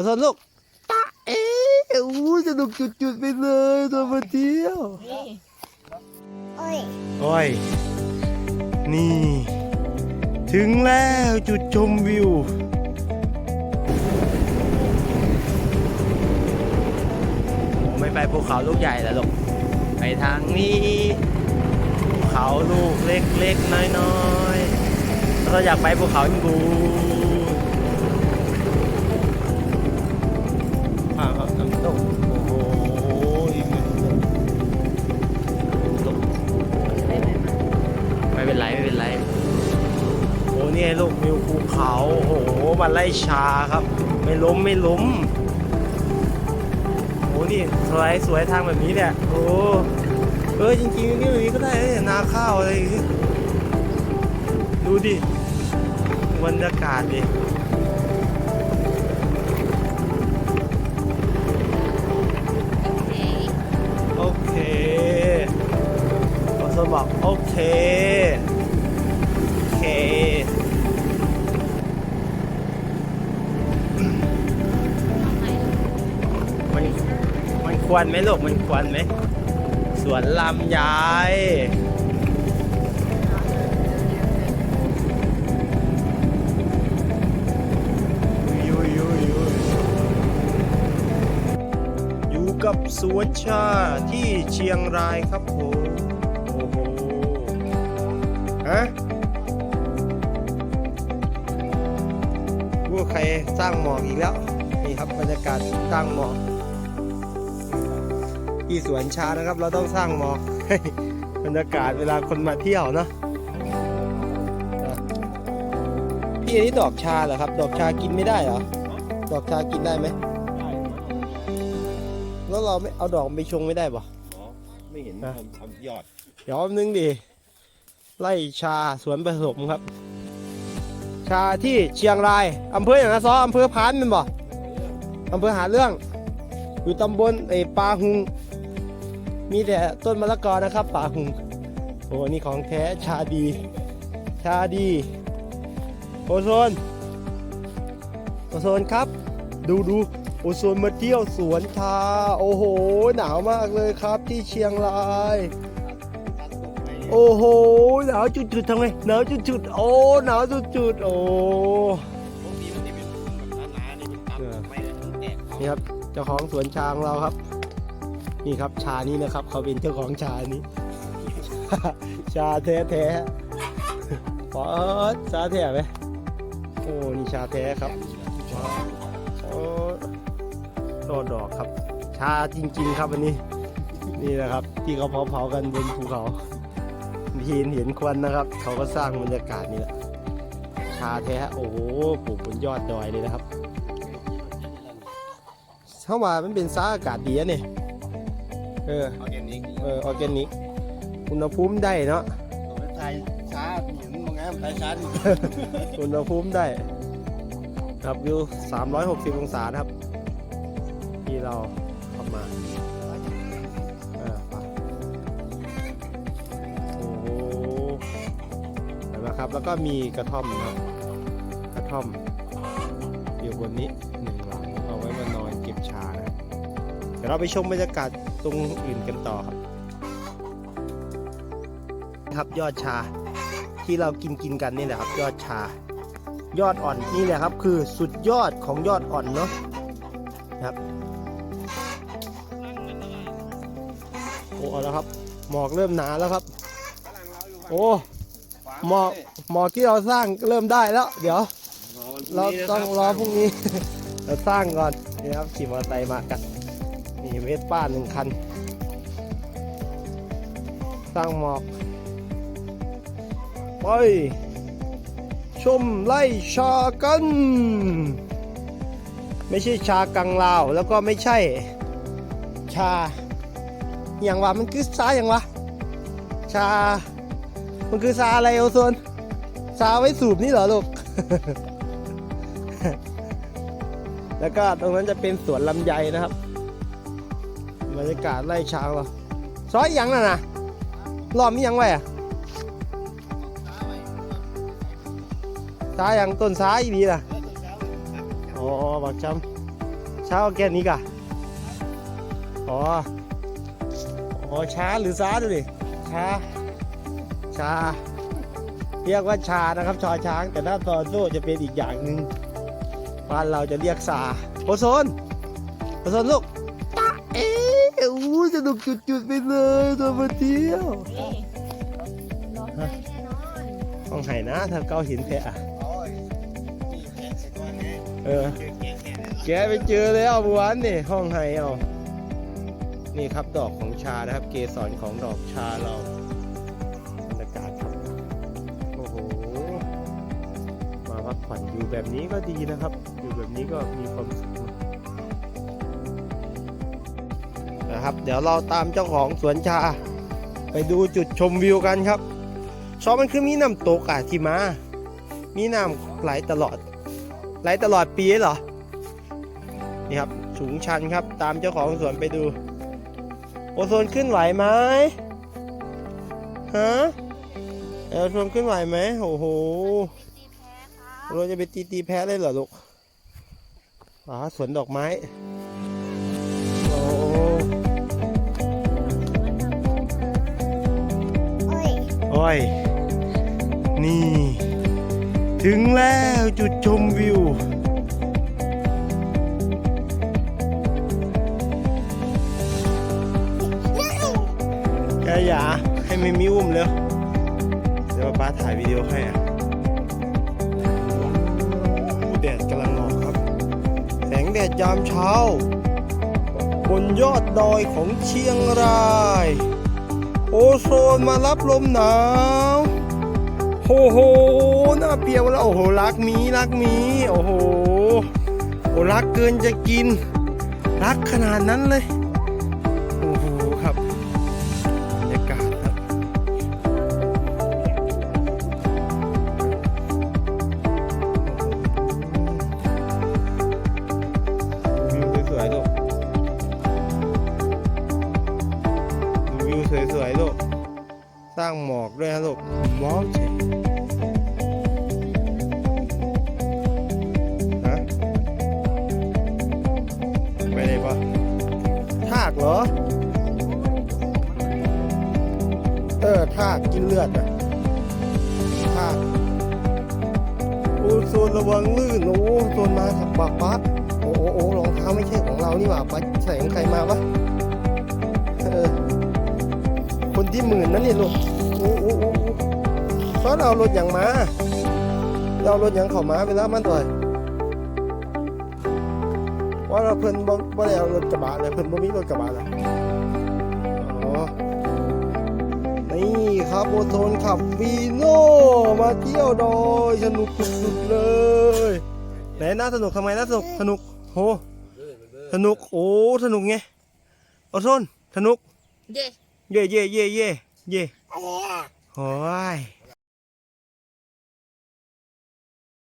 มาสนลูกตาเอ๋อู้สนุกจุดๆไปเลยตัวมาเที่ยวนี่โอ้ย นี่ ถึงแล้วจุดชมวิวไม่ไปภูเขาลูกใหญ่แล้วลูกไปทางนี้ ภูเขาลูกเล็กๆน้อยๆแล้วเราอยากไปภูเขาอินบู มาไล่ชาครับ ไม่ล้มไม่ล้มโอ้นี่สวยสวยทางแบบนี้เนี่ยโอ้เออจริงๆนี่แบบนี้ก็ได้นะนาข้าวอะไรอย่างงี้ดูดิบรรยากาศดิโอเคโอเคขอสมบอกโอเค ควรไหมลูกมันควรไหมสวนลำไยยยยยยยอยู่กับสวนชาที่เชียงรายครับผมโอ้โหฮะว่าใครสร้างหมอกอีกแล้ว นี่ครับบรรยากาศสร้างหมอก ที่สวนชานะครับ เราต้องสร้างหมอกให้บรรยากาศเวลาคนมาเที่ยวเนาะอะพี่อันนี้ดอกชาเหรอครับ ดอกชากินไม่ได้เหรอดอกชากินได้ไหมแล้วเราไม่เอาดอกไปชงไม่ได้ปะอ๋อไม่เห็นนะทำทำยอดเดี๋ยวแป๊บนึงดิไล่ชาสวนผสมครับ ชาที่เชียงรายอำเภออย่างนะซออำเภอพานเป็นบ่อำเภอหาเรื่อง อยู่ตำบลไอ้ปาหุง มีแต่ต้นมะละกอนะครับป่าหุงโอ้นี่ของแท้ชาดี ชาดี โอโซน โอโซนครับ ดูดูโอโซนมาเที่ยวสวนชา โอ้โห หนาวมากเลยครับที่เชียงราย โอ้โห หนาวจุดๆทำไง หนาวจุดๆโอ้ หนาวจุดๆโอ้พวกนี้มันจะเป็นแบบหนาๆนี่มันตัดเออไม่ได้มันแตกนี่ครับ เจ้าของสวนชาของเราครับ นี่ครับชานี้นะครับ เขาเป็นเจ้าของชานี้ ชาแท้แท้ๆป๊อดชาแท้ไหมโอ้นี่ชาแท้ครับโอ้โตดอกครับ ชาจริง ๆ ครับอันนี้ นี่นะครับ ที่เขาเผาๆกันบนภูเขาเห็นเห็นควันนะครับ เขาก็สร้างบรรยากาศนี่แหละชาแท้โอ้โหปลูกบนยอดดอยเลยนะครับเข้ามามันเป็นซาอากาศดีอะเนี่ย เออ ออร์แกนิกเออออร์แกนิกอุณหภูมิได้เนาะตัวไทยช้าเห็นมั้งไงไทยช้าดิอุณหภูมิได้ครับวิว360 องศานะครับ ที่เราเข้ามาเออไปโอ้โหเห็นไหมครับ แล้วก็มีกระท่อมนะครับ กระท่อม อยู่บนนี้หนึ่งหลังเอาไว้มานอนเก็บชานะครับเดี๋ยวเราไปชมบรรยากาศ ตรงอื่นกันต่อครับ ครับยอดชาที่เรากินกินกันนี่แหละครับ ยอดชา ยอดอ่อนนี่แหละครับ คือสุดยอดของยอดอ่อนเนาะครับโอ้เอาแล้วครับ หมอกเริ่มหนาแล้วครับ โอ้หมอกหมอกที่เราสร้างเริ่มได้แล้ว เดี๋ยว เราต้องรอพรุ่งนี้ เราสร้างก่อนนี่ครับขี่มอเตอร์ไซค์มากัน นี่เวสป้าหนึ่งคัน สร้างหมอกไปชมไล่ชากัน ไม่ใช่ชากังลาว แล้วก็ไม่ใช่ ชา อย่างวะมันคือชาอย่างวะ ชา มันคือชาอะไรโอโซนชาไว้สูบนี่เหรอลูก แล้วก็ตรงนั้นจะเป็นสวนลำไยนะครับ บรรยากาศไล่ช้างเราซอยยังน่ะนะล้อมอิหยังไว้อะซ้ายยังต้นซ้ายดีล่ะอ๋อบักช้ช้าออร์แกนิกะอ๋ออ๋อช้าหรือซ้าดูดิช้าชา เรียกว่าชานะครับชอช้าง แต่ถ้าซอโซ่จะเป็นอีกอย่างหนึ่งบ้านเราจะเรียกซาโอโซนโอโซนลูกตาเอ อู้สนุกจุดๆไปเลยตัวมาเที่ยวนี่น้องได้แน่นอนห้องไห่นะถ้าเก้าหินแพะอะโอ้ยนี่แกะใส่ตัวไงเออเจอแกะแกะแล้วแกไปเจอแล้วเมื่อวานนี่ห้องไห้เอานี่ครับดอกของชานะครับ เกสรของดอกชาเราบรรยากาศครับโอ้โห มาพักผ่อนอยู่แบบนี้ก็ดีนะครับ อยู่แบบนี้ก็มีความสุข นะครับ เดี๋ยวเราตามเจ้าของสวนชา ไปดูจุดชมวิวกันครับชอบมันคือมีน้ำตกอะที่มา มีน้ำไหลตลอด ไหลตลอดปีเหรอ นี่ครับสูงชันครับตามเจ้าของสวนไปดู โอโซนขึ้นไหวไหมฮะเออโอโซนขึ้นไหวไหมโอ้โหเราจะไปตีตีแพ้เลยเหรอลูกอ๋อสวนดอกไม้ อย นี่ ถึงแล้วจุดชมวิว แกอย่าให้ไมิมิอุ้มเร็วเดี๋ยวป้าถ่ายวิดีโอให้อะอู้แดดกำลังออกครับ แสงแดดยามเช้า บนยอดดอยของเชียงราย โอโซนมารับลมหนาวโอ้โหน่าเปรียวแล้วโอ้โหรักมีรักมีโอ้โหโอ้รักเกินจะกิน รักขนาดนั้นเลย สิฮะไปไหนปะทากเหรอ เออทากกินเลือดอะทากโอ้โซนระวังลื่น โอ้โซนมาขับปากปัดโอ้โอ้โอ้รองเท้าไม่ใช่ของเรานี่หว่าไปใส่ของใครมาวะเออคนที่หมื่นนั่นนี่ลูกโอ้โอ้โอ้ โอ้เพราะเรารถอย่างมาเรารถอย่างเขามาไปแล้วมันต่อยว่าเราเพิ่นบ่บ่ได้เอารถกระบะเลยเพิ่นบ่มีรถกระบะเลยอ๋อนี่ครับโอโซนขับวีโน่มาเที่ยวดอยสนุกสุดๆเลยไหนน่าสนุกทำไมน่าสนุกสนุกโหสนุกโอ้สนุกไงโอโซนสนุกเย้เย่เย่เย่เย่เย่โอ้ย